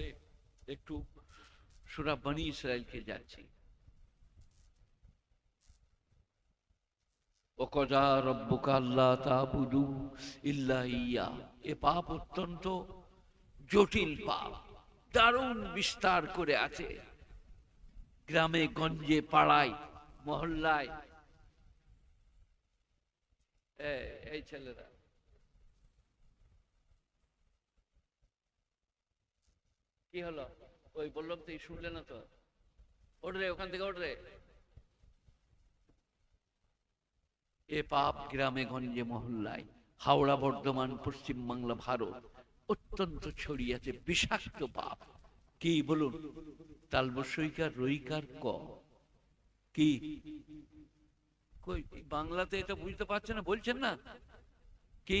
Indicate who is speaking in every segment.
Speaker 1: পরে একটু সুরা বানি ইসরায়েলকে যাচ্ছি। ইল্লা ইয়া। এ পাপ অত্যন্ত জটিল পাপ, দারুণ বিস্তার করে আছে। গ্রামে, গঞ্জে, পাড়ায়, মহল্লায়। এই ছেলেরা। কি হলো? ওই বললাম তো শুনলে না তো। ওঠ রে, ওখান থেকে ওঠ রে। এ পাপ গ্রামে গঞ্জে মহল্লায়, হাওড়া বর্ধমান, পশ্চিম বাংলা, ভারত, অত্যন্ত ছড়িয়েছে, বিষাক্ত পাপ। কি বলুন? তালবসইকার রইকার ক? কি? কই, বাংলাতে এটা বুঝতে পারছে না, বলছেন না? কি?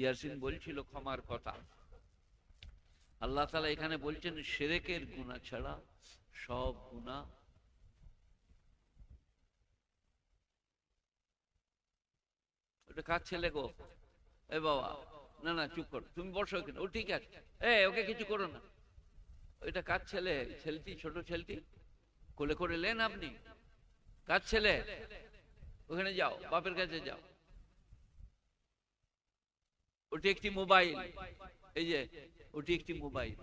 Speaker 1: ইয়াসিন বলছিল, ক্ষমার কথা। আল্লাহ তালা এখানে বলছেন শিরকের গুনাহ ছাড়া সব গুনাহ ওটা কার ছেলে এ বাবা, না না, চুপ করো, তুমি বসো এখানে। ও ঠিক আছে। এ, ওকে কিছু করো না। ওইটা কার ছেলে? ছেলেটি, ছোট ছেলেটি? কোলে করে লেন আপনি? কার ছেলে? ওখানে যাও, বাপের কাছে যাও। ওটি একটি মোবাইল। এই যে, ওটি একটি মোবাইল।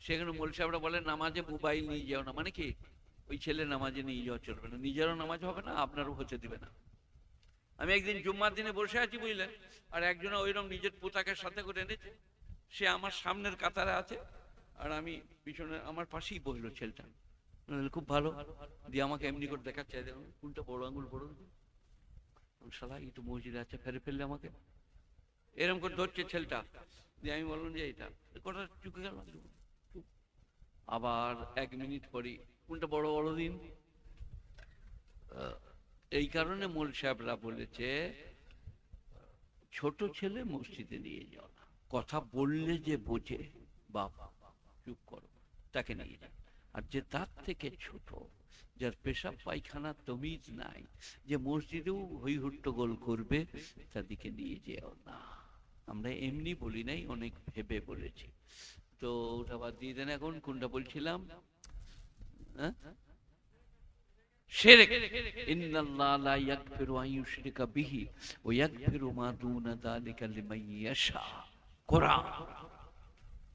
Speaker 1: সেখানে মোল সাহেবরা বলে নামাজে মোবাইল নিয়ে যাও না। মানে কি? ওই ছেলে নামাজে নিয়ে যাওয়া চলবে না। নিজেরও নামাজ হবে না, আপনারও হতে দিবে না। আমি একদিন জুম্মার দিনে বসে আছি, বুঝলেন? আর একজনে ওইরকম নিজের পোতাকের সাথে করে এনেছে। সে আমার সামনের কাতারে আছে, আর আমি পিছনে, আমার পাশেই বসল ছেলেটা। খুব ভালো। দিয়ে আমাকে এমনি করে দেখাচ্ছে। কোনটা বড় আঙুল, বড়। আমি একটু মসজিদ আছে ফেরে ফেললে আমাকে। এরকম করে ধরছে ছেলেটা। দিয়ে আমি বললাম যে এটা কথা চুকে গেল আবার এক মিনিট পরই, কোনটা বড় বড় দিন? এই কারণে মোল সাহেবরা বলেছে, ছোট ছেলে মসজিদে নিয়ে যাও কথা বললে যে বোঝে বাবা চুপ করো, তাকে নিয়ে যাও। আর যে তার থেকে ছোট, যার পেশাব পায়খানা তমিজ নাই, যে মসজিদেও হই হট্টগোল করবে তাদেরকে নিয়ে যেও না। আমরা এমনি বলি নাই, অনেক ভেবে বলেছি। তো ওটা বাদ দিয়ে দেন এখন, কোনটা বলছিলাম? হ্যাঁ?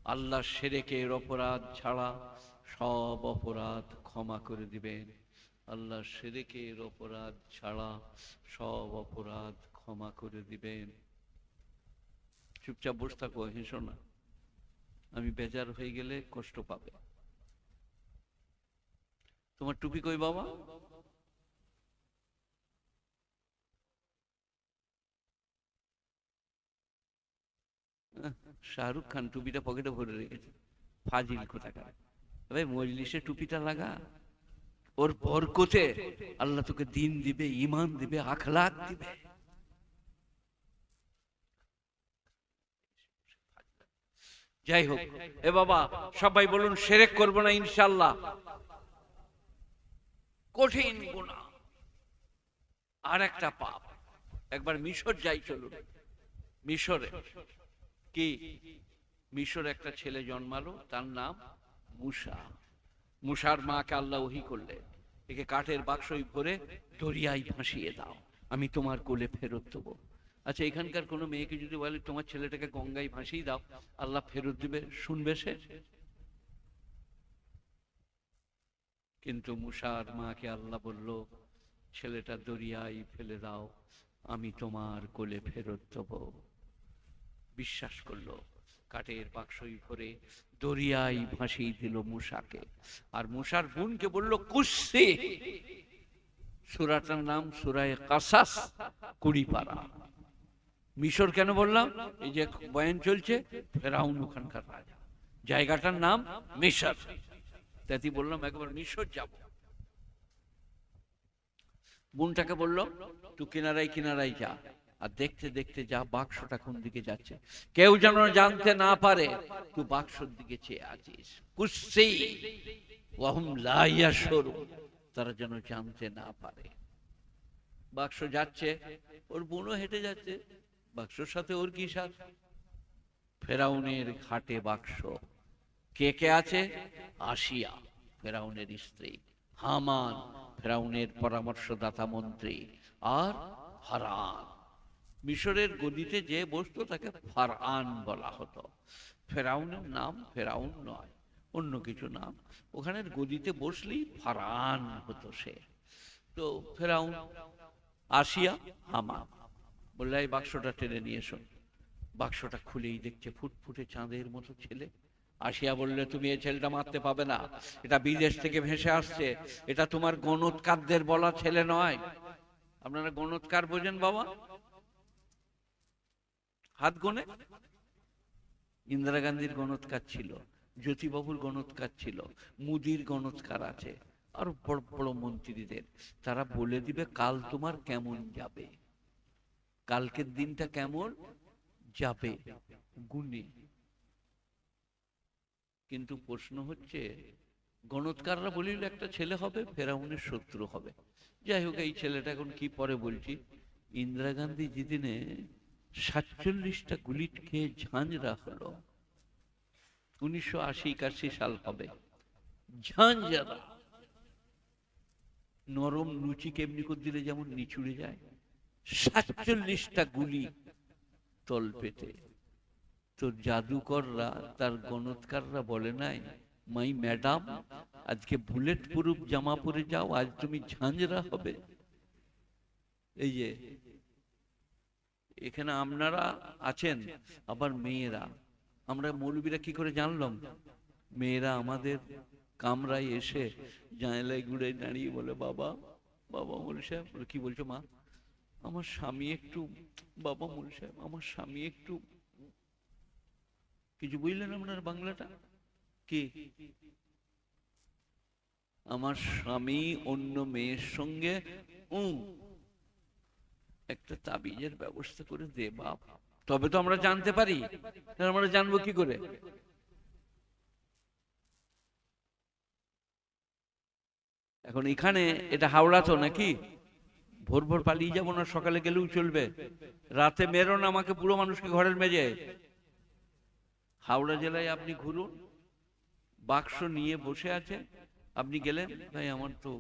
Speaker 1: আল্লাহ শিরকের অপরাধ ছাড়া সব অপরাধ ক্ষমা করে দিবেন। আল্লাহ শিরকের অপরাধ ছাড়া সব অপরাধ ক্ষমা করে দিবেন। চুপচাপ বসে থাকো, হেসো না। আমি বেজার হয়ে গেলে কষ্ট পাবে। তোমার টুপি কই বাবা? শাহরুখ খান টুপিটা পকেটে ভরে রেখেছে। ফাজিল কোথাকার। ভাই মজলিসে টুপিটা লাগা। ওর বরকতে আল্লাহ তোকে দিন দিবে ইমান দিবে আখলাক দিবে। যাই হোক। এ বাবা, সবাই বলুন, সেরেক করব না ইনশাল্লাহ কঠিন গুণা আর একটা পাপ। একবার মিশর যাই চলুন। মিশরে। কি? মিশর একটা ছেলে জন্মালো, তার নাম মুসা। মুসার মাকে আল্লাহ ওহি করলেন একে কাঠের বাক্সই ভরে দরিয়ায় ভাসিয়ে দাও। আমি তোমার কোলে ফেরত দেবো। আচ্ছা এখানকার কোনো মেয়েকে যদি বলে, তোমার ছেলেটাকে গঙ্গায় ভাসিয়ে দাও, আল্লাহ ফেরত দিবে। শুনবে সে? কিন্তু মুসার মাকে আল্লাহ বলল, ছেলেটা দরিয়ায় ফেলে দাও, আমি তোমার কোলে ফেরত দেবো। বিশ্বাস করল, কাঠের বাক্সই ভরে দরিয়ায় ভাসিয়ে দিল মুসাকে। আর মুসার বোনকে বলল কুস্সি সুরাটার নাম সুরায় কাসাস কুড়ি পারা মিশর কেন বললাম? এই যে বয়ান চলছে, ফেরাউন ওখানকার রাজা। জায়গাটার নাম মিশর। তাই বললাম, একবার মিশর যাব। বোনটাকে বলল, তুই কিনারাই কিনারাই যা, আর দেখতে দেখতে যা, বাক্সটা কোন দিকে যাচ্ছে? কেউ যেন জানতে না পারে, তুই বাক্সর দিকে চেয়ে আছিস। কুসি ওহম লাইয়া সরু তারা যেন জানতে না পারে। বাক্স যাচ্ছে, ওর বোনও হেঁটে যাচ্ছে। বাক্সর সাথে ওর কি সাথ ফেরাউনের ঘাটে বাক্স। কে কে আছে? আসিয়া, ফেরাউনের স্ত্রী। হামান, ফেরাউনের পরামর্শদাতা মন্ত্রী। আর হারান মিশরের গদিতে যে বসতো তাকে ফারআন বলা হতো। ফেরাউনের নাম ফেরাউন নয়, অন্য কিছু নাম। ওখানের গদিতে বসলেই ফারআন হতো সে। তো ফেরাউন, আসিয়া, হামান। বললে এই বাক্সটা টেনে নিয়ে এসো। বাক্সটা খুলেই দেখছে ফুটফুটে চাঁদের মতো ছেলে। আসিয়া বললে, তুমি এই ছেলেটা মারতে পাবে না। এটা বিদেশ থেকে ভেসে আসছে। এটা তোমার গণৎকারদের বলা ছেলে নয়। আপনারা গণৎকার বোঝেন বাবা? হাত গনে। ইন্দিরা গান্ধীর গণৎকার ছিল, জ্যোতিবাবুর গণৎকার ছিল, মুদির গণৎকার আছে, আর বড় বড় মন্ত্রীদের। তারা বলে দিবে, কাল তোমার কেমন যাবে? কালকের দিনটা কেমন? যাবে, গুণে। কিন্তু প্রশ্ন হচ্ছে, গণৎকাররা বলিল, একটা ছেলে হবে, ফেরাউনের শত্রু হবে। যাই হোক, এই ছেলেটা এখন কি পরে বলছি? ইন্দিরা গান্ধী যেদিনে সাতচল্লিশটা গুলি খেয়ে ঝাঁঝরা হলো, উনিশশো আশি একাশি সাল হবে। ঝাঁঝরা। নরম লুচি কেমনি করে দিলে যেমন নিচুড়ে যায়। সাতচল্লিশটা গুলি তল পেটে তো জাদুকররা, তার গণৎকাররা বলে নাই, মাই ম্যাডাম, আজকে বুলেট প্রুফ জামা পরে যাও, আজ তুমি ঝাঁঝরা হবে। এই যে, এখানে আপনারা আছেন, আবার মেয়েরা। আমরা মৌলবীরা কি করে জানলাম? মেয়েরা আমাদের কামরায় এসে জানালায় ঘুরে দাঁড়িয়ে বলে, বাবা বাবা মৌল সাহেব, কি বলছো মা? আমার স্বামী একটু, বাবা মৌল সাহেব, আমার স্বামী একটু, কিছু বুঝলেন আপনার বাংলাটা? কি? আমার স্বামী অন্য মেয়ের সঙ্গে একটা তাবিজের ব্যবস্থা করে দে বাপ। তবে তো আমরা জানতে পারি। আমরা জানব কি করে? এখন এখানে এটা হাওড়া তো নাকি? ভোর ভোর পালিয়ে যাব না, সকালে গেলেও চলবে। রাতে মেরোন আমাকে পুরো মানুষকে ঘরের মেজে হাওড়া জেলায় আপনি ঘুরুন। বাক্স নিয়ে বসে আছে। আপনি গেলেন? ভাই, আমার তো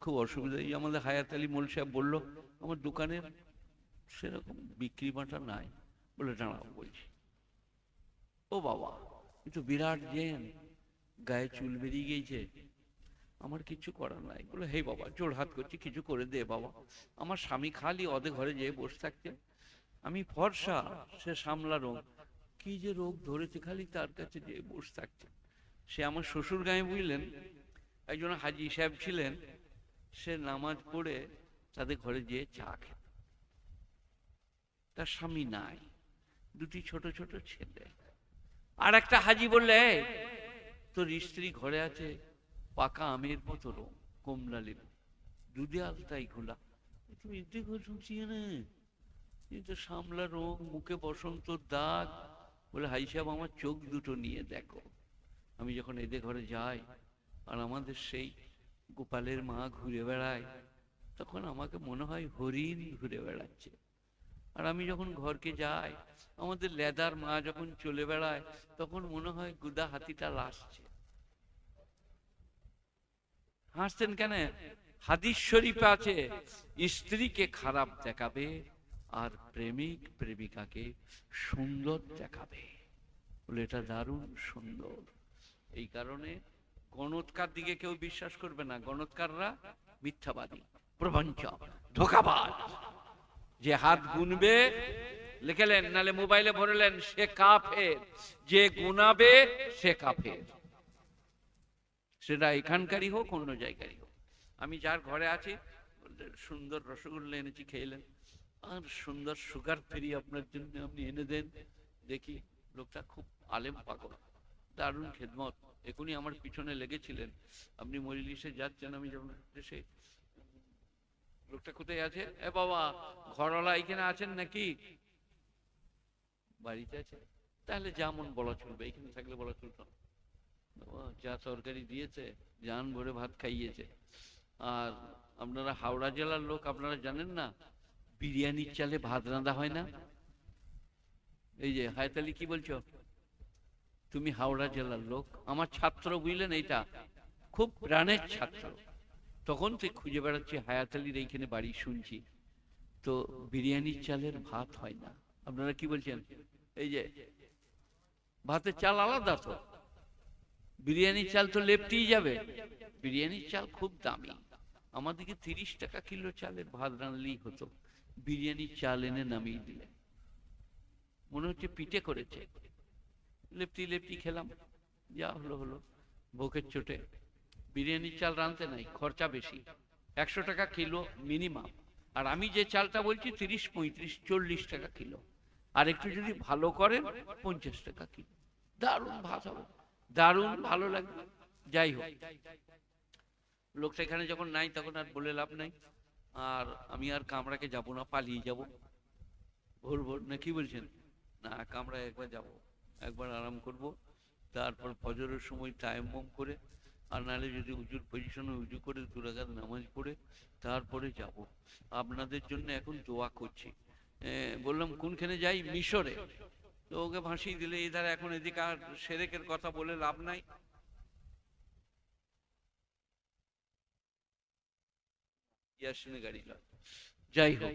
Speaker 1: খুব অসুবিধা। এই আমাদের হায়াত আলী মোল সাহেব বলল, আমার দোকানের সেরকম বিক্রি বাটা নাই। বলে, দাঁড়াও বলছি। ও বাবা, এ তো বিরাট জেন গায়ে চুল বেরিয়ে গিয়েছে। আমার কিছু করার নাই। বলে, হে বাবা, জোর হাত করছি, কিছু করে দে বাবা। আমার স্বামী খালি অধে ঘরে যেয়ে বসে থাকছে। আমি ফর্সা, সে সামলা রোগ। কি যে রোগ ধরেছে, খালি তার কাছে যেয়ে বসে থাকছে। সে আমার শ্বশুর গায়ে বুঝলেন, একজন হাজি সাহেব ছিলেন, সে নামাজ পড়ে তাদের ঘরে যেয়ে চা খেত। তার স্বামী নাই, দুটি ছোট ছোট ছেলে। আর একটা হাজি বললে তোর স্ত্রী ঘরে আছে? পাকা আমের মতো রোম কমলা লেবু। দুধে আলতাই খোলা তুমি দেখো ঢুকছিয়ে না। এই তো সামলা রোগ মুখে বসন্ত দাগ, বলে হাই সাহেব, আমার চোখ দুটো নিয়ে দেখো। আমি যখন এদের ঘরে যাই, আর আমাদের সেই গোপালের মা ঘুরে বেড়ায়, তখন আমাকে মনে হয় হরিণ ঘুরে বেড়াচ্ছে। আর আমি যখন ঘরকে যাই, আমাদের লেদার মা যখন চলে বেড়ায়, তখন মনে হয় গুদা হাতিটা লাসছে হাসছেন কেন? হাদিস শরীফে আছে, স্ত্রীকে খারাপ দেখাবে আর প্রেমিক, প্রেমিকাকে সুন্দর দেখাবে। বলে, এটা দারুণ সুন্দর। এই কারণে গণৎকার দিকে কেউ বিশ্বাস করবে না। গণৎকাররা মিথ্যাবাদী প্রবঞ্চক ধোকাবাজ। যে হাত গুনবে লিখেলেন নালে মোবাইলে ভরলেন সে কাফের। যে গুনাবে, সে কাফের। সেটা এখানকারই হোক, অন্য জায়গারই হোক। আমি যার ঘরে আছি, সুন্দর রসগোল্লা এনেছি খেলেন আর সুন্দর সুগার ফ্রি আপনার জন্য আপনি এনে দেন। দেখি, লোকটা খুব আলেম পাগল। দারুণ খেদমত। এখনই আমার পিছনে লেগেছিলেন। আপনি মজলিসে যাচ্ছেন, আমি যখন দেশে লোকটা কোথায় আছে? এ বাবা, ঘরওয়ালা এখানে আছেন নাকি? বাড়িতে আছে। তাহলে যেমন বলা চলবে, এখানে থাকলে বলা চলতো না। যা তরকারি দিয়েছে, জান ভরে ভাত খাইয়েছে। আর আপনারা হাওড়া জেলার লোক, আপনারা জানেন না, বিরিয়ানির চালে ভাত রাঁধা হয় না? এই যে হায়তালি কি বলছো? তুমি হাওড়া জেলার লোক, আমার ছাত্র বুঝলেন এইটা? খুব প্রাণের ছাত্র। তখন তুই খুঁজে বেড়াচ্ছি হায়াতালির এইখানে বাড়ি, শুনছি। তো বিরিয়ানির চালের ভাত হয় না। আপনারা কি বলছেন? এই যে, ভাতের চাল আলাদা তো। বিরিয়ানির চাল তো লেপটেই যাবে। বিরিয়ানির চাল খুব দামি। আমাদেরকে তিরিশ টাকা কিলো চালের ভাত রানলেই হতো। বিরিয়ানির চাল এনে নামিয়ে দিলে। মনে হচ্ছে পিঠে করেছে। লেপটি লেপটি খেলাম। যা হলো হলো। ভোকের চোটে। বিরিয়ানির চাল রানতে নাই, খরচা বেশি। একশো টাকা কিলো মিনিমাম। আর আমি যে চালটা বলছি, তিরিশ, পঁয়ত্রিশ, চল্লিশ টাকা কিলো। আর একটু যদি ভালো করেন, পঞ্চাশ টাকা কিলো। দারুণ ভাত হবে। দারুণ ভালো লাগবে যাই হোক। লোকটা এখানে যখন নাই তখন আর বলে লাভ নাই। আর আমি আর কামরাকে যাব না, পালিয়ে যাব। ভোর ভোর, না কি বলছেন? না, কামরায় একবার যাব। একবার আরাম করব। তারপর ফজরের সময় টাইম বম করে, আর নাহলে যদি উজুর পজিশনে উজু করে দুরাগাত নামাজ পড়ে, তারপরে যাব। আপনাদের জন্য এখন দোয়া করছি। বললাম, কোনখানে যাই? মিশরে। তো ওকে ভাসিয়ে দিলে, এই এখন এদিকে আর সেরেকের কথা বলে লাভ নাই গাড়ি। যাই হোক